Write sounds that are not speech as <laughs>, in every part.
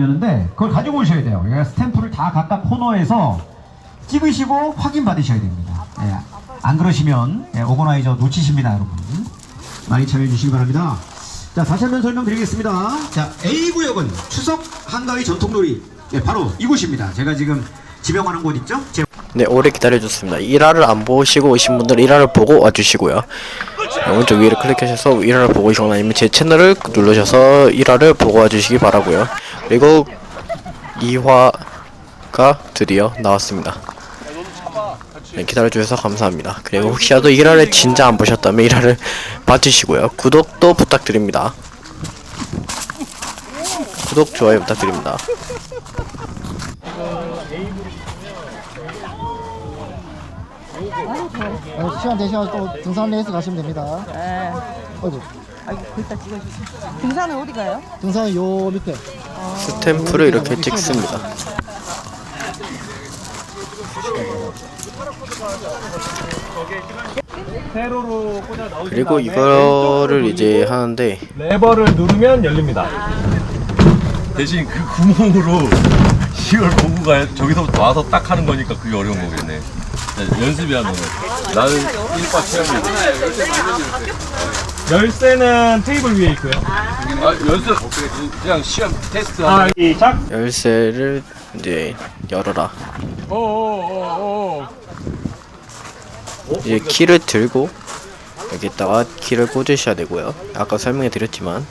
드렸는데 그걸 가지고 오셔야 돼요. 그러니까 스탬프를 다 각각 코너에서 찍으시고 확인 받으셔야 됩니다. 예, 안 그러시면 예, 오거나이저 놓치십니다, 여러분. 많이 참여해 주시기 바랍니다. 자, 다시 한번 설명드리겠습니다. 자, A 구역은 추석 한가위 전통놀이. 예, 바로 이곳입니다. 제가 지금 지명하는 곳 있죠? 제 네, 오래 기다려줬습니다. 1화를 안 보시고 오신 분들은 1화를 보고 와주시고요. 네, 오른쪽 위를 클릭하셔서 1화를 보고 오시거나 아니면 제 채널을 누르셔서 1화를 보고 와주시기 바라고요. 그리고 2화가 드디어 나왔습니다. 네, 기다려주셔서 감사합니다. 그리고 혹시라도 1화를 진짜 안 보셨다면 1화를 봐주시고요. 구독도 부탁드립니다. 구독, 좋아요 부탁드립니다. 어, 시간 되시면 또 등산 레이스 가시면 됩니다. 네. 어이구, 아이고, 거기다 찍어주세요. 등산은 어디 가요? 등산 요 밑에. 스탬프를 이렇게 찍습니다. 세로로 꽂아 넣으신 그리고 다음에 이거를 왼쪽으로 이제 하는데 레버를 누르면 열립니다. 대신 그 구멍으로 이걸 보고 가야 저기서 부터 와서 딱 하는 거니까 그게 어려운 거겠네. 자, 연습이 하는 거. 나는 1과 체험이 열쇠는 테이블 위에 있고요. 아, 연습 그냥 시험 테스트 하는 거. 시작. 열쇠를 이제 열어라. 오 오 오 오. 이제 키를 들고 여기다가 키를 꽂으셔야 되고요. 아까 설명해 드렸지만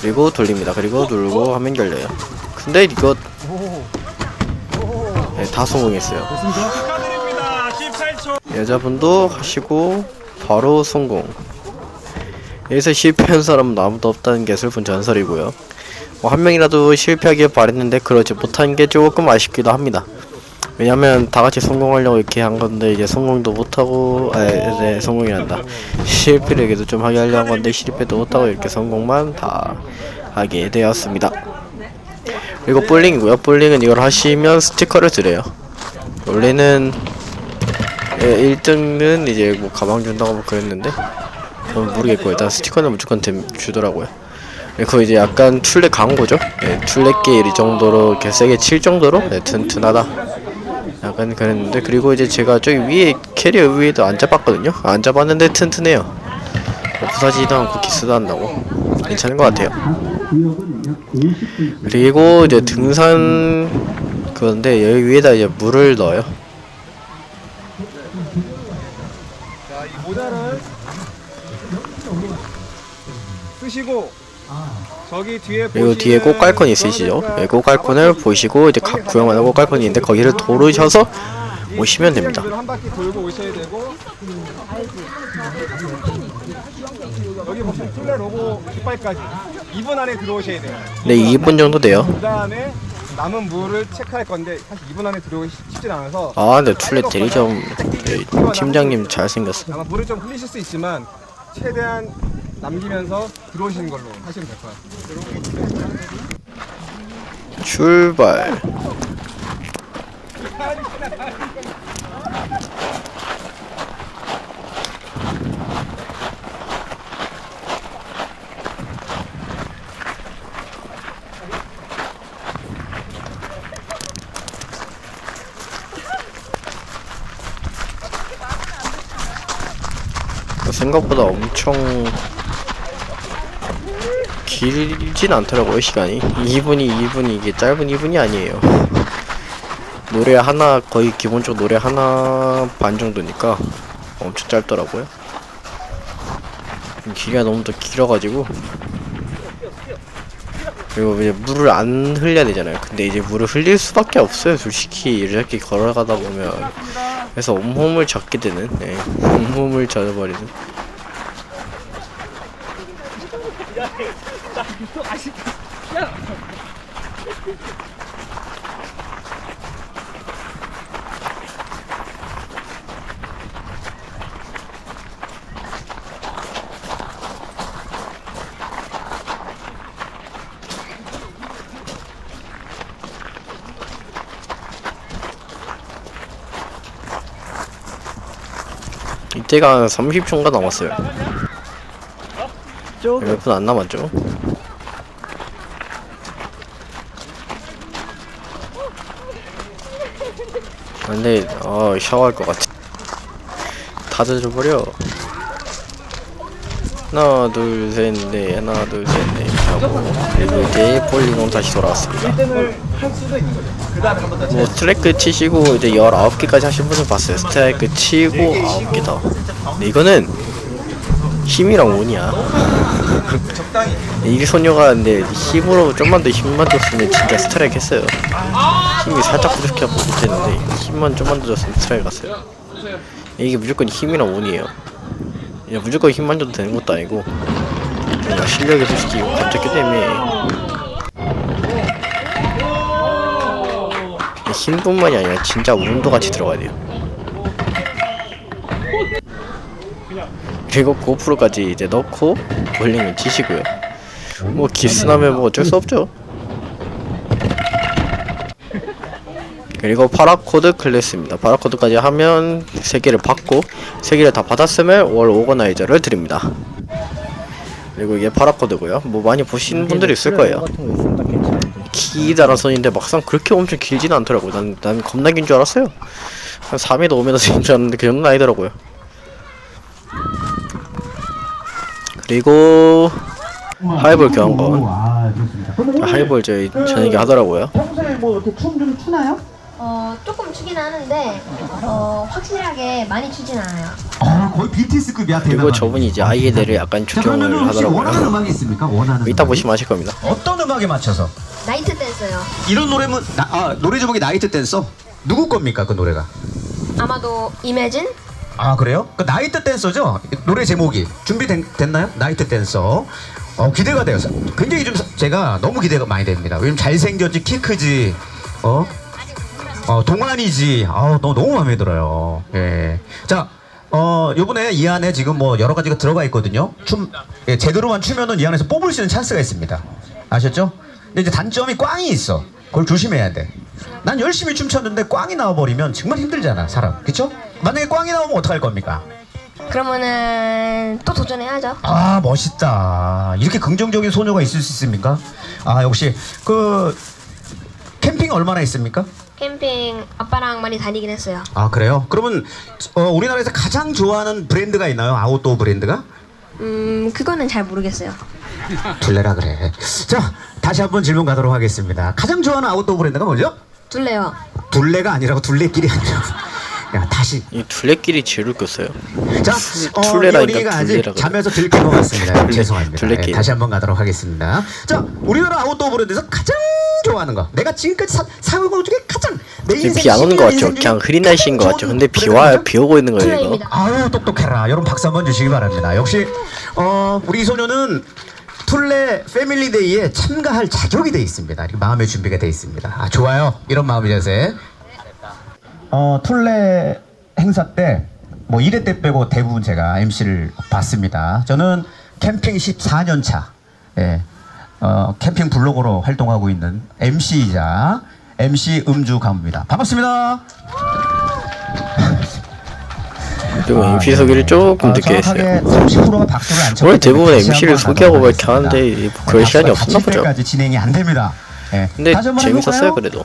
그리고 돌립니다. 그리고 누르고 하면 열려요. 근데 이거 네, 다 성공했어요. 축하드립니다. 18초. 여자분도 하시고 바로 성공. 여기서 실패한 사람은 아무도 없다는 게 슬픈 전설이고요. 뭐 한 명이라도 실패하길 바랬는데 그러지 못한 게 조금 아쉽기도 합니다. 왜냐면 다 같이 성공하려고 이렇게 한 건데 이제 성공도 못하고 아, 네, 성공이란다. 실패를 그래도 좀 하게 하려고 한 건데 실패도 못하고 이렇게 성공만 다 하게 되었습니다. 그리고 볼링이고요. 볼링은 이걸 하시면 스티커를 드려요. 원래는 예, 1등은 이제 뭐 가방 준다고 뭐 그랬는데 저는 모르겠고 일단 스티커는 무조건 됨- 주더라고요. 그리고 이제 약간 툴렛 광고죠. 예, 툴렛게 이 정도로 이렇게 세게 칠 정도로 예, 튼튼하다. 약간 그랬는데 그리고 이제 제가 저기 위에 캐리어 위에도 앉아봤거든요. 앉아봤는데 튼튼해요. 뭐 부사지도 않고 기스도 안 나고 괜찮은 것 같아요. 그리고 이제 등산 그건데 여기 위에다 이제 물을 넣어요. 쓰시고 저기 뒤에 그리고 뒤에 꽃갈콘 있으시죠? 네, 꽃갈콘을 보시고 이제 각 구형마다 꽃갈콘이 있는데 거기를 도르셔서 오시면 됩니다. 한 바퀴 돌고 오셔야 되고 여기 보시면 툴레 로고 깃발까지 2분 안에 들어오셔야 돼요. 네, 2분 정도 돼요. 그 다음에 남은 물을 체크할 건데 사실 2분 안에 들어오기 쉽- 쉽진 않아서 아, 근데 툴렛 대리점 네, 팀장님 잘생겼어. 아마 물을 좀 흘리실 수 있지만 최대한 남기면서 들어오시는 걸로 하시면 될 것 같아요. 출발. 생각보다 엄청 길진 않더라고요 시간이. 2분이 2분이 이게 짧은 2분이 아니에요. 노래 하나 거의 기본적으로 노래 하나 반 정도니까 엄청 짧더라고요. 길이가 너무 더 길어가지고. 그리고 이제 물을 안 흘려야 되잖아요. 근데 이제 물을 흘릴 수밖에 없어요 솔직히. 이렇게 걸어가다 보면. 그래서 온몸을 젖게 되는 네. 온몸을 젖어버리는 이때가 한 30초인가 남았어요. 몇 분 안 남았죠 근데 어 샤워할 것 같아. 다 젖어버려. 하나 둘셋넷. 하나 둘셋넷. 하고 그리고 이제 볼링으로 다시 돌아왔습니다. 뭐 트래크 치시고 이제 19개까지 하신 분을 봤어요. 스트라이크 치고 9개다. 근데 이거는 힘이랑 운이야. 이게 소녀가 근데 힘으로 좀만 더 힘만 줬으면 진짜 스트라이크 했어요 힘이 살짝 부족해 못했는데 힘만 좀만 더 줬으면 스트라이크 갔어요. 이게 무조건 힘이랑 운이에요. 그냥 무조건 힘만 줘도 되는 것도 아니고 그냥 실력이 솔직히 갑작기 때문에 힘뿐만이 아니라 진짜 운도 같이 들어가야 돼요. 그리고 고프로까지 이제 넣고 볼링을 치시고요. 뭐 기스나면 뭐 어쩔 수 없죠 그리고 파라코드 클래스입니다. 파라코드까지 하면 3개를 받고 3개를 다 받았으면 월 오거나이저를 드립니다. 그리고 이게 파라코드고요. 뭐 많이 보시는 분들이 있을 거예요. 기다란 선인데 막상 그렇게 엄청 길지는 않더라고요. 난, 난 겁나 긴 줄 알았어요. 한 3m, 5m 되는 줄 알았는데 그 정도는 아니더라고요. 그리고 하이볼 교환권. 아. 하이볼 저희 저녁에 하더라고요. 평소에 뭐 이렇게 춤 좀 추나요? 어, 조금 추긴 하는데 어, 확실하게 많이 추진 않아요. 아, 거의 BTS급이야. 그리고 저분이 이제 아이들을 약간 자, 그러면 추종을 혹시 원하는 하더라고요. 음악이 있습니까? 원하는 이따 음악이? 보시면 아실 겁니다. 어떤 음악에 맞춰서? 나이트 댄서요. 이런 노래면 나, 아, 노래 제목이 나이트 댄서? 누구 겁니까 그 노래가? 아마도 이매진? 아 그래요? 그 나이트 댄서죠? 노래 제목이 준비됐나요? 나이트 댄서. 어 기대가 돼요. 굉장히 좀 사- 제가 너무 기대가 많이 됩니다. 왜냐면 잘생겼지, 키 크지, 어, 어 동안이지. 아우 너 너무 마음에 들어요. 예. 자. 어, 요번에 이 안에 지금 뭐 여러 가지가 들어가 있거든요. 춤, 예, 제대로만 추면은 이 안에서 뽑을 수 있는 찬스가 있습니다. 아셨죠? 근데 이제 단점이 꽝이 있어. 그걸 조심해야 돼. 난 열심히 춤췄는데 꽝이 나와버리면 정말 힘들잖아, 사람. 그쵸? 만약에 꽝이 나오면 어떡할 겁니까? 그러면은 또 도전해야죠. 아, 멋있다. 이렇게 긍정적인 소녀가 있을 수 있습니까? 아, 역시, 그, 얼마나 있습니까? 캠핑 아빠랑 많이 다니긴 했어요. 아, 그래요? 그러면, 어, 우리나라에서 가장 좋아하는 브랜드가 있나요? 아웃도어 브랜드가? 음, 그거는 잘 모르겠어요. 둘레라 그래. 자, 다시 한번 질문 가도록 하겠습니다. 가장 좋아하는 아웃도어 브랜드가 뭐죠? 둘레요. 둘레가 아니라고 둘레끼리 아니라고. 야, 다시. 이 둘레끼리 제일 웃겼어요. 자, 어, 둘레라니까 이가 아직 둘레라고 잠에서 들킨 것 같습니다. 둘레, 죄송합니다. 둘레끼리. 예, 다시 한번 가도록 하겠습니다. 자, 우리나라 아웃도어 브랜드에서 가장 좋아하는 거. 내가 지금까지 사, 사온 것 중에 가장 내 지금 인생 비안 오는 것 11년 같죠? 인생 중에 그냥 흐린 날씨인 것 가장 같죠? 좋은 근데 비 와요. 비 오고 있는 거예요 이거. 아유 똑똑해라. 여러분 박수 한번 주시기 바랍니다. 역시 어, 우리 이 소녀는 툴레 패밀리데이에 참가할 자격이 돼 있습니다. 이렇게 마음의 준비가 돼 있습니다. 아 좋아요. 이런 마음의 자세. 어 툴레 행사 때 뭐 1회 때 빼고 대부분 제가 MC를 봤습니다. 저는 캠핑 14년 차, 예, 어, 캠핑 블로거로 활동하고 있는 MC이자 MC 음주 가무입니다. 반갑습니다. 그리고 MC 소개를 조금 늦게 했어요. 30%가 박수를 안 원래 대부분 MC를 소개하고 막 이렇게 하는데. 뭐 그럴 시간이 없었나 보죠. 까지 진행이 안 됩니다. 예. 근데 재밌었어요? 그래도.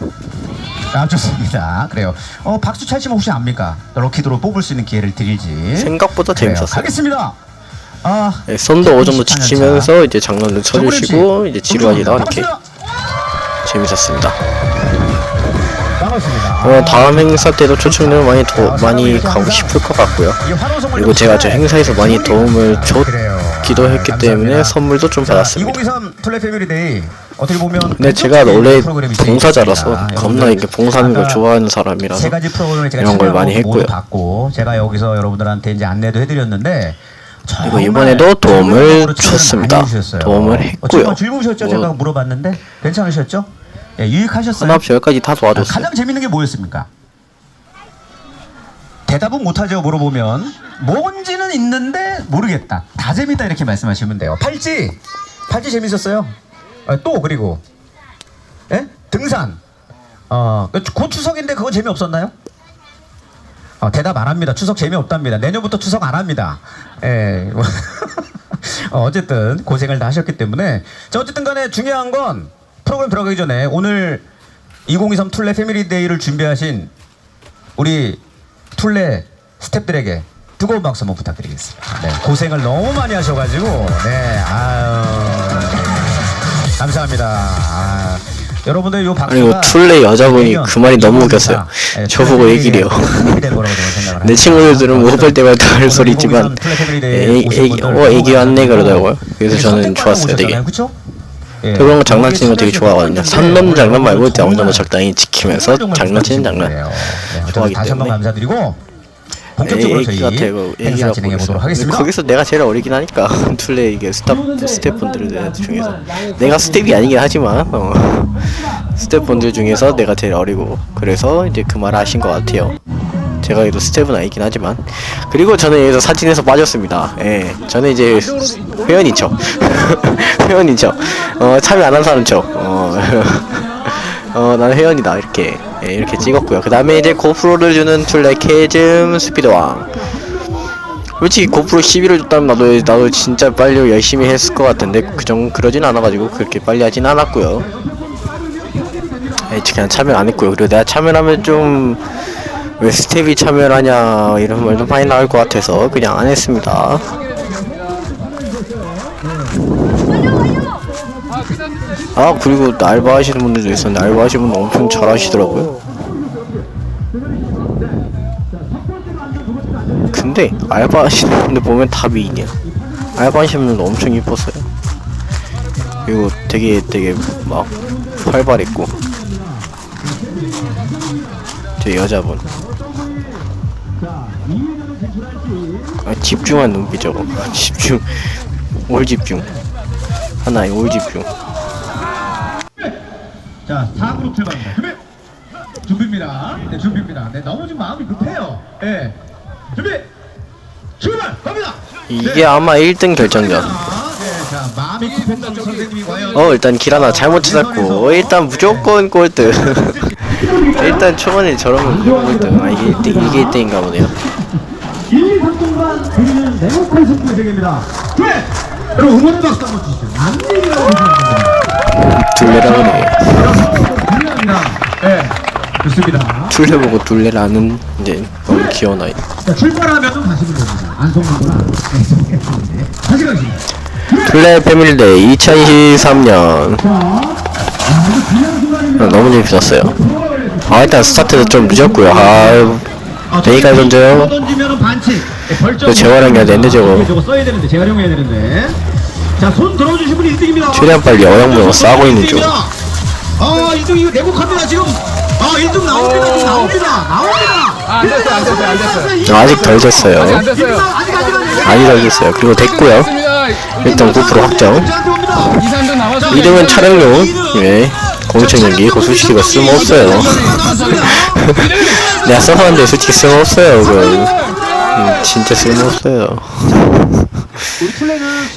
아 좋습니다. 그래요. 어 박수 찰지면 혹시 압니까? 럭키드로 뽑을 수 있는 기회를 드릴지. 생각보다 그래요. 재밌었어요. 가겠습니다. 아 네, 14년 차. 지치면서 이제 장난도 쳐주시고 이제 지루하지도 않게 반갑습니다. 재밌었습니다. 반갑습니다. 어, 다음 행사 때도 초청되면 많이 더 많이 가고 싶을 것 같고요. 이 그리고 제가 저좀 행사에서 많이. 도움을 그래요. 줬기도 했기 감사합니다. 때문에 선물도 좀 자, 받았습니다. 2023 툴레 패밀리 데이 어떻게 보면 근데 제가 원래 봉사자라서. 겁나 이렇게 봉사하는 걸 좋아하는 세 사람이라서 가지 프로그램을 제가 이런 걸 많이 했고요. 받고 제가 여기서 여러분들한테 이제 안내도 해드렸는데 그리고 이번에도 도움을 줬습니다. 도움을 어, 했고요. 정말 즐거우셨죠? 뭐- 제가 물어봤는데 괜찮으셨죠? 예, 유익하셨어요? 하나부터 열까지 다 아, 도와줬어요. 가장 재밌는 게 뭐였습니까? 대답은 못하죠 물어보면 뭔지는 있는데 모르겠다 다 재밌다 이렇게 말씀하시면 돼요 팔찌 팔찌 재밌었어요 아, 또 그리고 예? 등산 어, 그곧 추석인데 그건 재미없었나요? 어, 대답 안 합니다 추석 재미없답니다 내년부터 추석 안 합니다 예. <laughs> 어, 어쨌든 고생을 다 하셨기 때문에 자 어쨌든 간에 중요한 건 프로그램 들어가기 전에 오늘 2023 툴레 패밀리 데이를 준비하신 우리 툴레 스탭들에게 뜨거운 박수 한번 부탁드리겠습니다. 네, 고생을 너무 많이 하셔가지고 네, 아유, 감사합니다. 아, 여러분들 요 박수가 아니, 이거 툴레 여자분이 그 말이 너무. 웃겼어요. 네, 저보고 얘기를 해요. <laughs> 내. 친구들은 못볼 때마다 할 소리지만 애- 애기- 어, 애기 왔네 그러더라고요. 그래서 저는 좋았어요, 되게. 예. 그런 거 장난치는 거 되게 좋아하거든요. 넘는 장난 말고 어느 정도 적당히 지키면서 장난치는 장난. 네, 좋아하기 다시 한번 때문에. 감사드리고 본격적으로 저희 행사 진행해. 보도록 하겠습니다. 거기서 내가 제일 어리긴 하니까 <laughs> 툴레 이게 스탑 스태프분들 중에서 내가 스텝이 아니긴 하지만 어. 스태프분들 중에서 내가 제일 어리고 그래서 이제 그 말을 하신 것 같아요. 제가 그래도 스텝은 아니긴 하지만 그리고 저는 여기서 사진에서 빠졌습니다. 예, 저는 이제 회원인 척, 회원인 척, 어 참여 안 한 사람 척, 어, <laughs> 어 나는 회원이다 이렇게 예, 이렇게 찍었고요. 그 다음에 이제 고프로를 주는 툴레 캐즘 스피드왕. 솔직히 고프로 11을 줬다면 나도 나도 진짜 빨리 열심히 했을 것 같은데 그정 그러진 않아가지고 그렇게 빨리 하진 않았고요. 예, 그냥 참여 안 했고요. 그리고 내가 참여하면 좀 왜 스텝이 참여를 하냐 이런 말도 많이 나올 것 같아서 그냥 안 했습니다. 아 그리고 알바 하시는 분들도 있었는데 알바 하시는 분들 엄청 잘 하시더라고요. 근데 알바 하시는 분들 보면 다 미인이야. 알바 하시는 분들 엄청 이뻤어요. 그리고 되게 되게 막 활발했고. 저 여자분. 아, 집중한 눈빛 저거. <laughs> 집중. 올 집중. 하나에 올 집중. 자, 4그룹 출발합니다. 준비! 준비입니다. 네, 준비입니다. 네, 너무 지금 마음이 급해요. 예. 준비! 출발! 갑니다! 이게 아마 1등 결정전. 네, 자, 마음이 급했던 선생님이 과연 어 일단 길 하나 잘못 찾았고 일단 무조건 꼴등 <laughs> 일단 초반에 저러면 무조건 꼴등 아 이게 1등 이게 1등인가 보네요 1, 2, 3등만 드리는 냉혹한 승부의 세계입니다. 네! 여러분 응원 박수 한번 주시죠. 남들이라고 보시면 됩니다. 불리합니다. 네, 좋습니다. 둘레 보고 둘레라는 이제 너무 귀여운 아이 자, 출발하면 가시면 됩니다. 안. 네, 속겠는데. 다시 가겠습니다. 둘레 패밀리데이 2023년 아, 너무 재밌었어요 아 일단 스타트도 좀 늦었고요 아 베이가 던져요 던지면은 반칙. 네, 벌점. 이거 재활용 해야 되는데, 저거. 저거 써야 되는데 재활용해야 되는데. 자, 손 들어주신 분이 1등입니다. 최대한 빨리 어영부영 싸고 있는 중 아, 1등 이거 내곡합니다 지금. 아, 1등 나옵니다. 지금 나옵니다. 나옵니다. 아, 안 됐어요, 안 됐어요, 안 됐어요. 아직 덜 됐어요 안 됐어요. 아직 아직 아직. 많이 덜 됐어요 그리고 됐고요 됐습니다. 일단 9% 확정 저한테 옵니다. 2, 3등 남았어요. 2등은 촬영용 예 공천 연기 그 솔직히 쓸모없어요 <laughs> 내가 써봤는데 솔직히 쓸모없어요 음, 진짜 쓸모없어요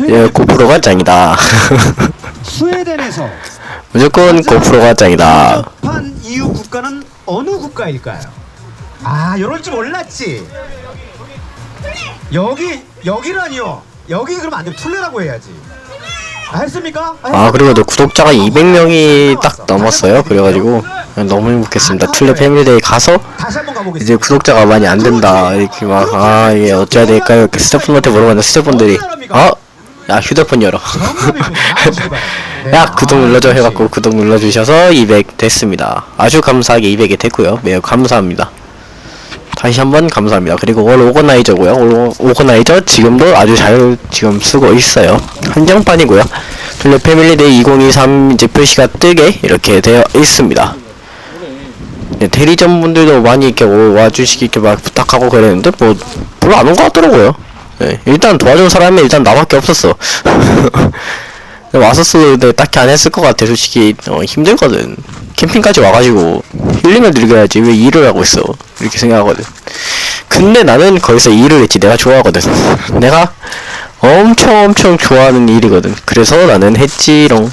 예 고프로가 짱이다 스웨덴에서 무조건 고프로가 짱이다 한 이후 국가는 어느 국가일까요? 아, 이럴 줄 몰랐지. 여기 여기라니요. 여기 그러면 안 돼. 툴레라고 해야지. 아, 했습니까? 아 그리고 또 구독자가 200명이 딱 넘었어요 그래가지고 너무 행복했습니다. 툴레 패밀리데이 가서 다시 한번 가보겠습니다. 이제 구독자가 많이 안 된다. 이렇게 막 아 이게 어찌해야 될까요? 이렇게 스태프분한테 물어봤는데 스태프분들이 어? 야 휴대폰 열어. <laughs> 야 구독 눌러줘 해갖고 구독 눌러주셔서 200 됐습니다. 아주 감사하게 200이 됐고요. 매우 감사합니다. 다시 한번 감사합니다. 그리고 올 오거나이저고요. 올 오거나이저 지금도 아주 잘 지금 쓰고 있어요. 한정판이고요. 플레 패밀리데이 2023 이제 표시가 뜨게 이렇게 되어 있습니다. 네, 대리점 분들도 많이 이렇게 오- 와주시기 이렇게 막 부탁하고 그랬는데 뭐 별로 안 온 것 같더라고요. 네, 일단 도와준 사람이 일단 나밖에 없었어. <laughs> 왔었어도 딱히 안 했을 것 같아. 솔직히 어, 힘들거든. 캠핑까지 와가지고 힐링을 즐겨야지 왜 일을 하고 있어 이렇게 생각하거든. 근데 나는 거기서 일을 했지. 내가 좋아하거든. <laughs> 내가 엄청 엄청 좋아하는 일이거든. 그래서 나는 했지롱.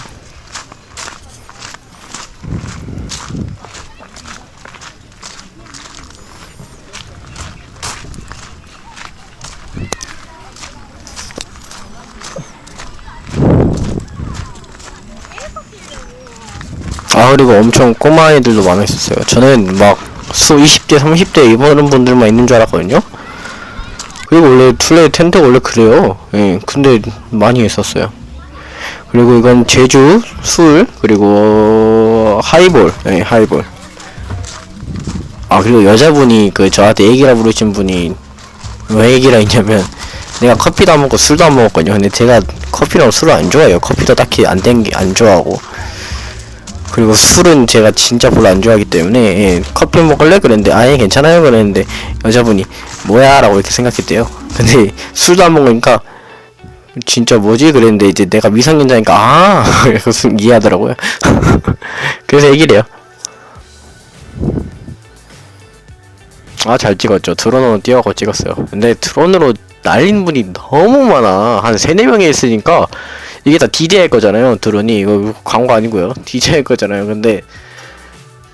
아 그리고 엄청 꼬마 아이들도 많았었어요. 저는 막 수 20대 30대 입어는 분들만 있는 줄 알았거든요. 그리고 원래 툴레 텐트 원래 그래요. 예 근데 많이 있었어요. 그리고 이건 제주 술 그리고 하이볼 예 하이볼. 아 그리고 여자분이 그 저한테 애기라 부르신 분이 왜 애기라 했냐면 내가 커피도 안 먹고 술도 안 먹었거든요. 근데 제가 커피랑 술을 안 좋아해요. 커피도 딱히 안 땡기 안 좋아하고 그리고 술은 제가 진짜 별로 안 좋아하기 때문에 예, 커피 먹을래? 그랬는데 아예 괜찮아요? 그랬는데 여자분이 뭐야? 라고 이렇게 생각했대요. 근데 <laughs> 술도 안 먹으니까 진짜 뭐지? 그랬는데 이제 내가 미성년자니까 아! <laughs> 그래서 이해하더라고요. <laughs> 그래서 얘기를 해요. 아 잘 찍었죠. 드론으로 뛰어가고 찍었어요. 근데 드론으로 날린 분이 너무 많아. 한 세네 명이 있으니까 이게 다 DJI 거잖아요 드론이. 이거 광고 아니고요. DJI 거잖아요. 근데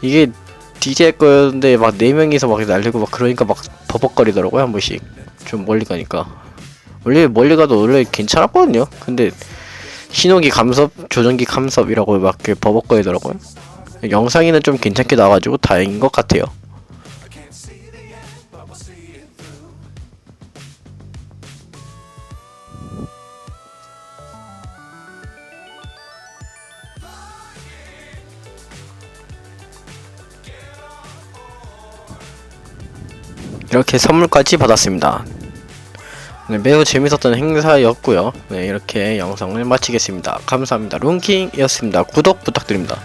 이게 DJI 거였는데 막네 명이서 막 날리고 막 그러니까 막 버벅거리더라고요 한 번씩. 좀 멀리 가니까. 원래 멀리 가도 원래 괜찮았거든요. 근데 신호기 감섭 조정기 감섭이라고 막 이렇게 버벅거리더라고요. 영상에는 좀 괜찮게 나와가지고 다행인 것 같아요 이렇게 선물까지 받았습니다. 네, 매우 재밌었던 행사였고요. 네, 이렇게 영상을 마치겠습니다. 감사합니다. 룬킹이었습니다. 구독 부탁드립니다.